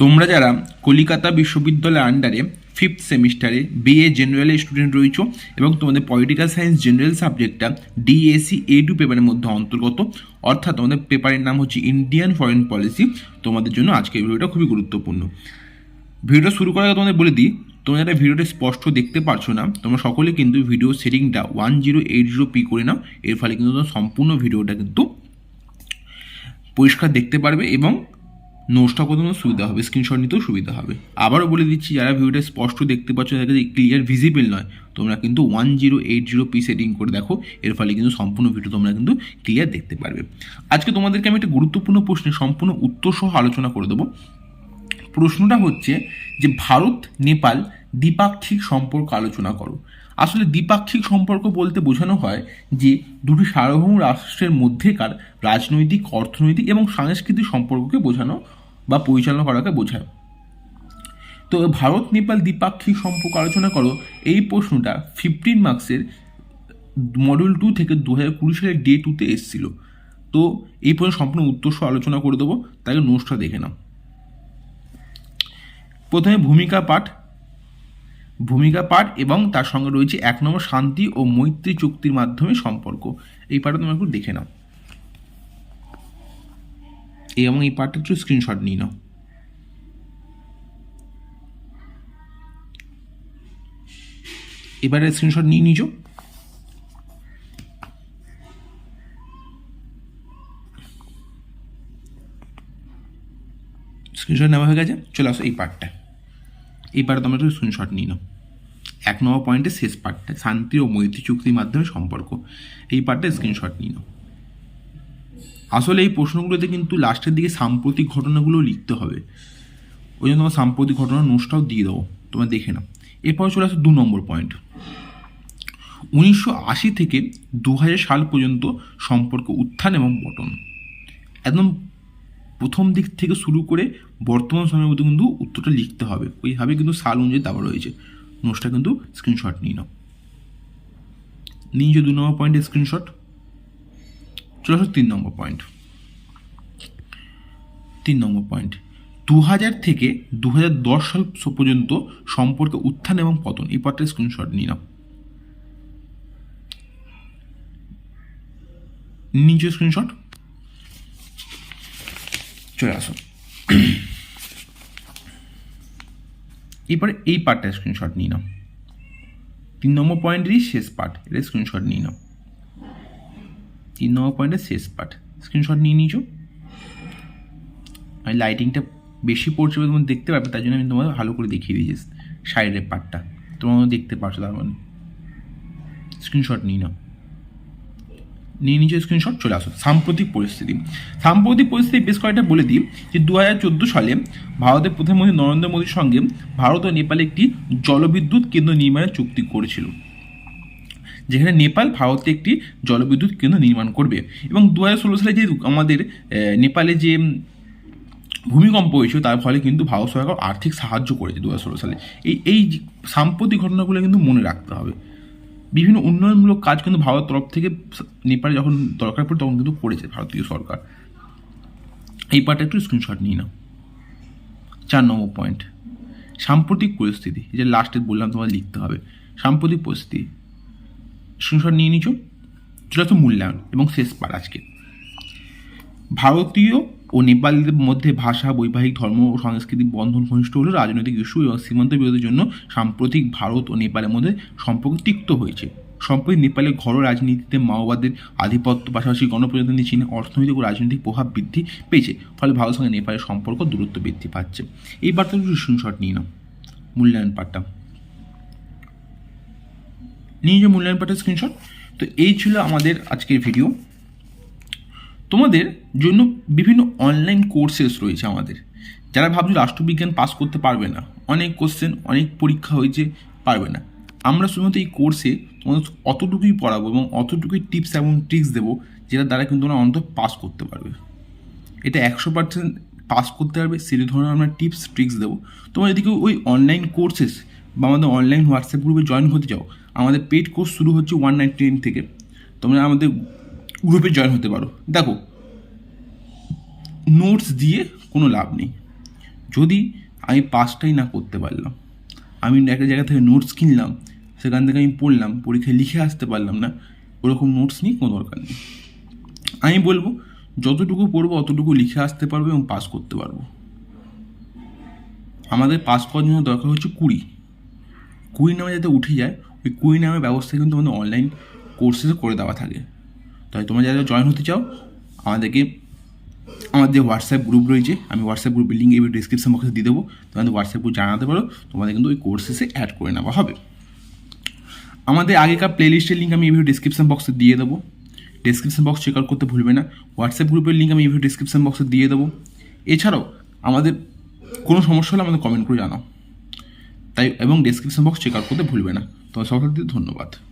তোমরা যারা কলিকাতা বিশ্ববিদ্যালয়ের আন্ডারে ফিফথ সেমিস্টারে বিএ জেনারেল স্টুডেন্ট রয়েছো এবং তোমাদের পলিটিক্যাল সায়েন্স জেনারেল সাবজেক্টটা ডিএসসি এ টু পেপারের মধ্যে অন্তর্গত, অর্থাৎ তোমাদের পেপারের নাম হচ্ছে ইন্ডিয়ান ফরেন পলিসি তোমাদের জন্য আজকের ভিডিওটা খুবই গুরুত্বপূর্ণ। ভিডিওটা শুরু করার আগে তোমাদের বলে দিই, তোমরা যারা ভিডিওটা স্পষ্ট দেখতে পারছ না, তোমরা সকলে কিন্তু video সেটিংটা one zero eight zero P করে নাও, এর ফলে কিন্তু তোমরা সম্পূর্ণ ভিডিওটা কিন্তু পরিষ্কার দেখতে পারবে এবং নোটসটা তোমার সুবিধা হবে স্ক্রিনশট নিতেও সুবিধা হবে। আবারও বলে দিচ্ছি, যারা ভিডিওটা স্পষ্ট দেখতে পাচ্ছ, তাদের ক্লিয়ার ভিজিবল নয়, তোমরা কিন্তু one zero eight zero P setting করে দেখো, এর ফলে কিন্তু সম্পূর্ণ ভিডিও তোমরা কিন্তু ক্লিয়ার দেখতে পারবে। আজকে তোমাদেরকে আমি একটা গুরুত্বপূর্ণ প্রশ্নের সম্পূর্ণ উত্তর সহ আলোচনা করে দেবো। প্রশ্নটা হচ্ছে যে, ভারত, নেপাল দ্বিপাক্ষিক সম্পর্ক আলোচনা করো। আসলে দ্বিপাক্ষিক সম্পর্ক বলতে বোঝানো হয় যে, দুটি সার্বভৌম রাষ্ট্রের মধ্যেকার রাজনৈতিক, অর্থনৈতিক এবং সাংস্কৃতিক সম্পর্ককে বোঝানো বা পরিচালনা করাকে বোঝায়। তো ভারত, নেপাল দ্বিপাক্ষিক সম্পর্ক আলোচনা করো, এই প্রশ্নটা ফিফটিন মার্কসের মডিউল টু থেকে দু হাজার কুড়ি সালের ডে টুতে এসেছিল। তো এই প্রশ্ন সম্পূর্ণ উত্তর আলোচনা করে দেবো তাকে নোটসটা দেখে নাও। প্রথমে ভূমিকা পাঠ। ভূমিকা পাঠ এবং তার সঙ্গে রয়েছে এক নম্বর শান্তি ও মৈত্রী চুক্তির মাধ্যমে সম্পর্ক। এই পাঠটা তোমরা একটু দেখে নাও। এবং এই পার্টটা একটু স্ক্রিনশট নিয়ে নাও। এবারে স্ক্রিনশট নিয়ে নিছো স্ক্রিনশট নেওয়া হয়ে গেছে, চলে আসো এই পার্টটা এই পার্টে তোমরা একটু স্ক্রিনশট নিয়ে নাও। এক নম্বর পয়েন্টের শেষ পার্টটা শান্তি ও মৈত্রী চুক্তির মাধ্যমে সম্পর্ক। এই পার্টটা স্ক্রিনশট নিয়ে নাও। আসলে এই প্রশ্নগুলোতে কিন্তু লাস্টের দিকে সাম্প্রতিক ঘটনাগুলো লিখতে হবে। ওই জন্য তোমার সাম্প্রতিক ঘটনার নোটসটাও দিয়ে দেবো তোমরা দেখে নাও। এরপর চলে আসো দু নম্বর পয়েন্ট উনিশশো আশি থেকে দু হাজার সাল পর্যন্ত সম্পর্ক উত্থান এবং পতন। একদম প্রথম দিক থেকে শুরু করে বর্তমান সময়ের মধ্যে কিন্তু উত্তরটা লিখতে হবে। ওইভাবে কিন্তু সাল অনুযায়ী দেওয়া রয়েছে। নোটসটা কিন্তু স্ক্রিনশট নিয়ে নাও। নিয়ে দু নম্বর পয়েন্টের স্ক্রিনশট চলে আসো তিন নম্বর পয়েন্ট তিন নম্বর পয়েন্ট দু হাজার থেকে দু হাজার দশ সাল পর্যন্ত সম্পর্কে উত্থান এবং পতন। এই পার্টটা স্ক্রিনশট নিয়ে নাও। নিচে স্ক্রিনশট চলে আসো। এরপরে এই পার্টটা স্ক্রিনশট নিয়ে নাও। তিন নম্বর পয়েন্টেরই শেষ পার্ট এটা স্ক্রিনশট নিয়ে নাও। তিন নম্বর পয়েন্টের শেষ পার্ট স্ক্রিনশট নিয়ে নিয়েছো? আমি লাইটিংটা বেশি পড়ছে বলে তোমরা দেখতে পারবে, তার জন্য আমি তোমাকে ভালো করে দেখিয়ে দিয়েছি সাইডের পার্টটা তোমরা দেখতে পারছ তার মানে। স্ক্রিনশট নিয়ে নাও। নিয়ে নিচে স্ক্রিনশট চলে আসো। সাম্প্রতিক পরিস্থিতি। সাম্প্রতিক পরিস্থিতি বেশ কয়েকটা বলে দিই যে দু হাজার চোদ্দ সালে ভারতের প্রধানমন্ত্রী নরেন্দ্র মোদীর সঙ্গে ভারত ও নেপালে একটি জলবিদ্যুৎ কেন্দ্র নির্মাণের চুক্তি করেছিল। যেখানে নেপাল ভারতে একটি জলবিদ্যুৎ কেন্দ্র নির্মাণ করবে। এবং দু হাজার ষোলো সালে যে আমাদের নেপালে যে ভূমিকম্প হয়েছিল, তার ফলে কিন্তু ভারত সরকার আর্থিক সাহায্য করেছে দু হাজার ষোলো সালে। এই এই সাম্প্রতিক ঘটনাগুলো কিন্তু মনে রাখতে হবে। বিভিন্ন উন্নয়নমূলক কাজ কিন্তু ভারত তরফ থেকে নেপালে যখন দরকার পড়ে তখন কিন্তু করেছে ভারতীয় সরকার। এই পার্টটা একটু স্ক্রিনশট নিয়ে নাও। চার নম্বর পয়েন্ট সাম্প্রতিক পরিস্থিতি যে লাস্টে বললাম তোমার লিখতে হবে। সাম্প্রতিক পরিস্থিতি স্ক্রিনশট নিয়ে চলে আসো মূল্যায়ন এবং শেষ পার আজকে। ভারতীয় ও নেপালিদের মধ্যে ভাষা, বৈবাহিক ধর্ম ও সাংস্কৃতিক বন্ধন ঘনিষ্ঠ হলেও রাজনৈতিক ইস্যু এবং সীমান্ত বিরোধের জন্য সাম্প্রতিক ভারত ও নেপালের মধ্যে সম্পর্ক তিক্ত হয়েছে। সম্প্রতি নেপালের ঘরোয়া রাজনীতিতে মাওবাদের আধিপত্য পাশাপাশি গণপ্রজাতন্ত্রী চীনে অর্থনৈতিক ও রাজনৈতিক প্রভাব বৃদ্ধি পেয়েছে, ফলে ভারতের সঙ্গে নেপালের সম্পর্ক দূরত্ব বৃদ্ধি পাচ্ছে। এই বার্তা স্ক্রিনশট নিয়ে নাও। মূল্যায়ন পাঠটা। নিয়ে যে মূল্যায়ন পাঠের স্ক্রিনশট তো এই ছিল আমাদের আজকের ভিডিও তোমাদের জন্য বিভিন্ন অনলাইন কোর্সেস রয়েছে আমাদের। যারা ভাবছ রাষ্ট্রবিজ্ঞান পাস করতে পারবে না, অনেক কোশ্চেন অনেক পরীক্ষা হয়েছে, পারবে না। আমরা শুধুমাত্র এই কোর্সে তোমাদের অতটুকুই পড়াবো এবং অতটুকুই টিপস এবং ট্রিক্স দেবো যেটার দ্বারা কিন্তু তোমরা অন্তত পাস করতে পারবে। এটা একশো পার্সেন্ট পাস করতে পারবে, সেই ধরনের আমরা টিপস ট্রিক্স দেবো। তোমরা যদি কেউ ওই অনলাইন কোর্সেস বা আমাদের অনলাইন হোয়াটসঅ্যাপ গ্রুপে জয়েন হতে চাও আমাদের পেড কোর্স শুরু হচ্ছে ওয়ান নাইনটি নাইন থেকে। তোমরা আমাদের গ্রুপে জয়েন হতে পারো। দেখো নোটস দিয়ে কোনো লাভ নেই। যদি আমি পাসটাই না করতে পারলাম, আমি একটা জায়গা থেকে নোটস কিনলাম, সেখান থেকে আমি পড়লাম, পরীক্ষায় লিখে আসতে পারলাম না, ওরকম নোটস নিয়ে কোনো দরকার নেই। আমি বলব, যতটুকু পড়ব, অতটুকু লিখে আসতে পারব এবং পাস করতে পারব। আমাদের পাস করার জন্য দরকার হচ্ছে কুড়ি। কুড়ি নামে যাতে উঠে যায় ওই কুড়ি নামের ব্যবস্থা কিন্তু আমাদের অনলাইন কোর্সেসে করে দেওয়া থাকে। তাই তোমরা যারা জয়েন হতে চাও, আমাদেরকে, আমাদের হোয়াটসঅ্যাপ গ্রুপ রয়েছে। আমি হোয়াটসঅ্যাপ গ্রুপের লিঙ্ক এই ডিসক্রিপশন বক্সে দিয়ে দেবো। তোমাদের হোয়াটসঅ্যাপ গ্রুপ জানাতে পারো। তোমাদের কিন্তু ওই কোর্সেসে অ্যাড করে নেওয়া হবে। আমাদের আগেকার প্লেলিস্টের লিঙ্ক আমি এই ভিডিও ডিসক্রিপশন বক্সে দিয়ে দেবো। ডিসক্রিপশন বক্স চেক আউট করতে ভুলবে না। হোয়াটসঅ্যাপ গ্রুপের লিঙ্ক আমি এই ভিডিও ডিসক্রিপশন বক্সে দিয়ে দেবো। এছাড়াও, আমাদের কোনো সমস্যা হলে আমাদের কমেন্ট করে জানাও। তাই, এবং ডিসক্রিপশন বক্স চেক আউট করতে ভুলবে না। তোমার সকলকে ধন্যবাদ।